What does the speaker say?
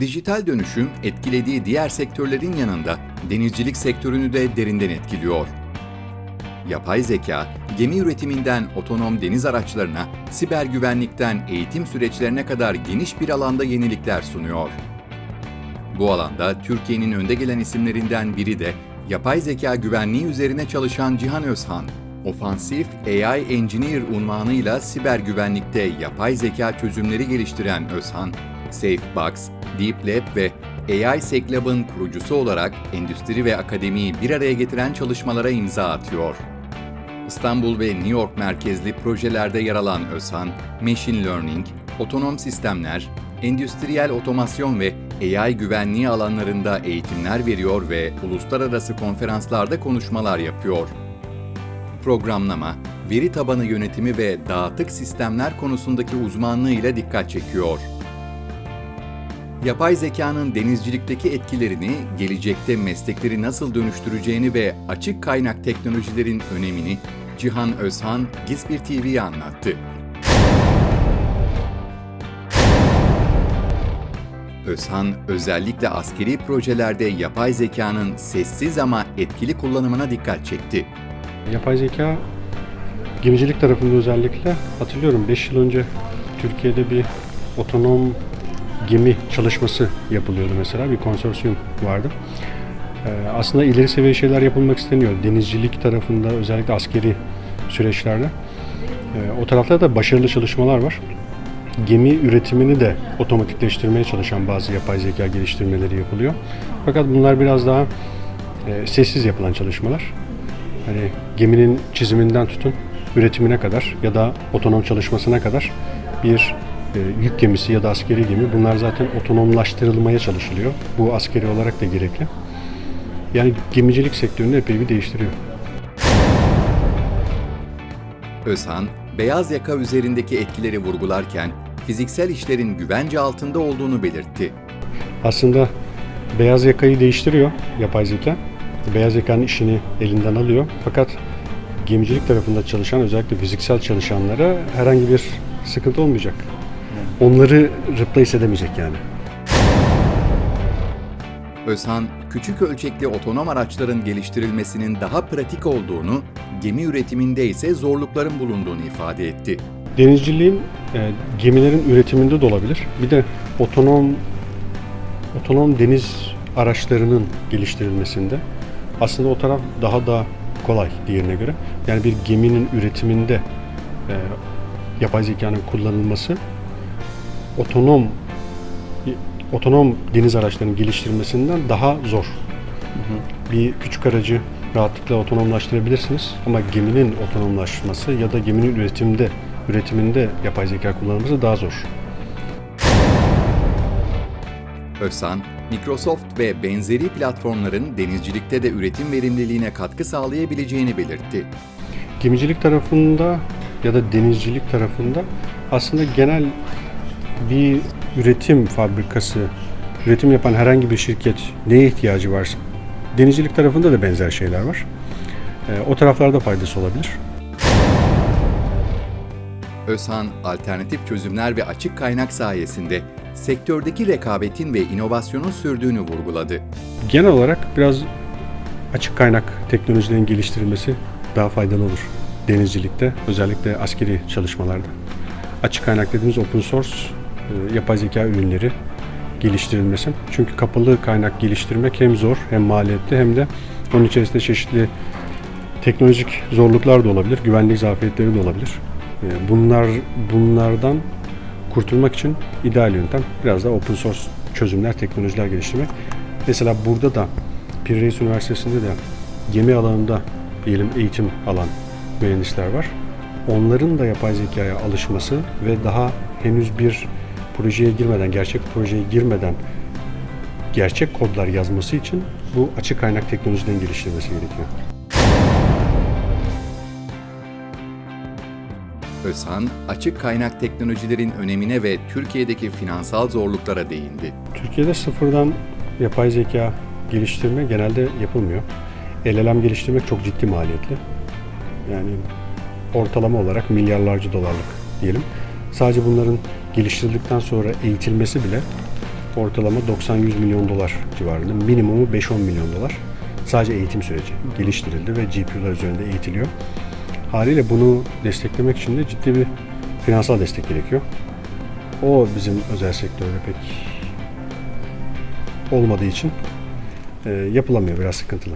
Dijital dönüşüm etkilediği diğer sektörlerin yanında denizcilik sektörünü de derinden etkiliyor. Yapay zeka, gemi üretiminden otonom deniz araçlarına, siber güvenlikten eğitim süreçlerine kadar geniş bir alanda yenilikler sunuyor. Bu alanda Türkiye'nin önde gelen isimlerinden biri de yapay zeka güvenliği üzerine çalışan Cihan Özhan. Ofansif AI Engineer unvanıyla siber güvenlikte yapay zeka çözümleri geliştiren Özhan, SafeBox, DeepLab ve AI SecLab'ın kurucusu olarak endüstri ve akademiyi bir araya getiren çalışmalara imza atıyor. İstanbul ve New York merkezli projelerde yer alan Özhan, Machine Learning, otonom sistemler, endüstriyel otomasyon ve AI güvenliği alanlarında eğitimler veriyor ve uluslararası konferanslarda konuşmalar yapıyor. Programlama, veri tabanı yönetimi ve dağıtık sistemler konusundaki uzmanlığıyla dikkat çekiyor. Yapay zekanın denizcilikteki etkilerini, gelecekte meslekleri nasıl dönüştüreceğini ve açık kaynak teknolojilerin önemini Cihan Özhan, Gizbir TV'ye anlattı. Özhan, özellikle askeri projelerde yapay zekanın sessiz ama etkili kullanımına dikkat çekti. Yapay zeka gemicilik tarafında özellikle hatırlıyorum 5 yıl önce Türkiye'de bir otonom gemi çalışması yapılıyordu mesela bir konsorsiyum vardı. Ee, aslında ileri seviye şeyler yapılmak isteniyor. Denizcilik tarafında özellikle askeri süreçlerde. Ee, o tarafta da başarılı çalışmalar var. Gemi üretimini de otomatikleştirmeye çalışan bazı yapay zeka geliştirmeleri yapılıyor. Fakat bunlar biraz daha e, sessiz yapılan çalışmalar. Hani geminin çiziminden tutun üretimine kadar ya da otonom çalışmasına kadar bir yük gemisi ya da askeri gemi bunlar zaten otonomlaştırılmaya çalışılıyor. Bu askeri olarak da gerekli. Yani gemicilik sektörünü epey bir değiştiriyor. Özhan, beyaz yaka üzerindeki etkileri vurgularken fiziksel işlerin güvence altında olduğunu belirtti. Aslında beyaz yakayı değiştiriyor yapay zeka. Beyaz yakanın işini elinden alıyor. Fakat gemicilik tarafında çalışan özellikle fiziksel çalışanlara herhangi bir sıkıntı olmayacak. Onları replace edemeyecek yani. Özhan, küçük ölçekli otonom araçların geliştirilmesinin daha pratik olduğunu, gemi üretiminde ise zorlukların bulunduğunu ifade etti. Denizciliğin e, gemilerin üretiminde de olabilir. Bir de otonom otonom deniz araçlarının geliştirilmesinde aslında o taraf daha da kolay diğerine göre. Yani bir geminin üretiminde e, yapay zekanın kullanılması otonom otonom deniz araçlarının geliştirilmesinden daha zor. Bir küçük aracı rahatlıkla otonomlaştırabilirsiniz ama geminin otonomlaşması ya da geminin üretimde üretiminde yapay zeka kullanılması daha zor. Özhan, Microsoft ve benzeri platformların denizcilikte de üretim verimliliğine katkı sağlayabileceğini belirtti. Gemicilik tarafında ya da denizcilik tarafında aslında genel bir üretim fabrikası, üretim yapan herhangi bir şirket neye ihtiyacı varsa denizcilik tarafında da benzer şeyler var. Ee, o taraflarda faydası olabilir. Özhan, alternatif çözümler ve açık kaynak sayesinde sektördeki rekabetin ve inovasyonun sürdüğünü vurguladı. Genel olarak biraz açık kaynak teknolojilerin geliştirilmesi daha faydalı olur denizcilikte, özellikle askeri çalışmalarda. Açık kaynak dediğimiz open source yapay zeka ürünleri geliştirilmesi. Çünkü kapalı kaynak geliştirmek hem zor hem maliyetli hem de onun içerisinde çeşitli teknolojik zorluklar da olabilir, güvenlik zafiyetleri de olabilir. E, Bunlar bunlardan kurtulmak için ideal yöntem biraz da open source çözümler, teknolojiler geliştirmek. Mesela burada da Pir Üniversitesi'nde de gemi alanında diyelim eğitim alan mühendisler var. Onların da yapay zekaya alışması ve daha henüz bir projeye girmeden, gerçek projeye girmeden gerçek kodlar yazması için bu açık kaynak teknolojiden geliştirilmesi gerekiyor. Özhan, açık kaynak teknolojilerin önemine ve Türkiye'deki finansal zorluklara değindi. Türkiye'de sıfırdan yapay zeka geliştirme genelde yapılmıyor. LLM geliştirmek çok ciddi maliyetli. Yani ortalama olarak milyarlarca dolarlık diyelim. Sadece bunların geliştirildikten sonra eğitilmesi bile ortalama 90-100 milyon dolar civarında. Minimumu 5-10 milyon dolar. Sadece eğitim süreci geliştirildi ve GPU'lar üzerinde eğitiliyor. Haliyle bunu desteklemek için de ciddi bir finansal destek gerekiyor. O bizim özel sektörde pek olmadığı için e, yapılamıyor biraz sıkıntılı.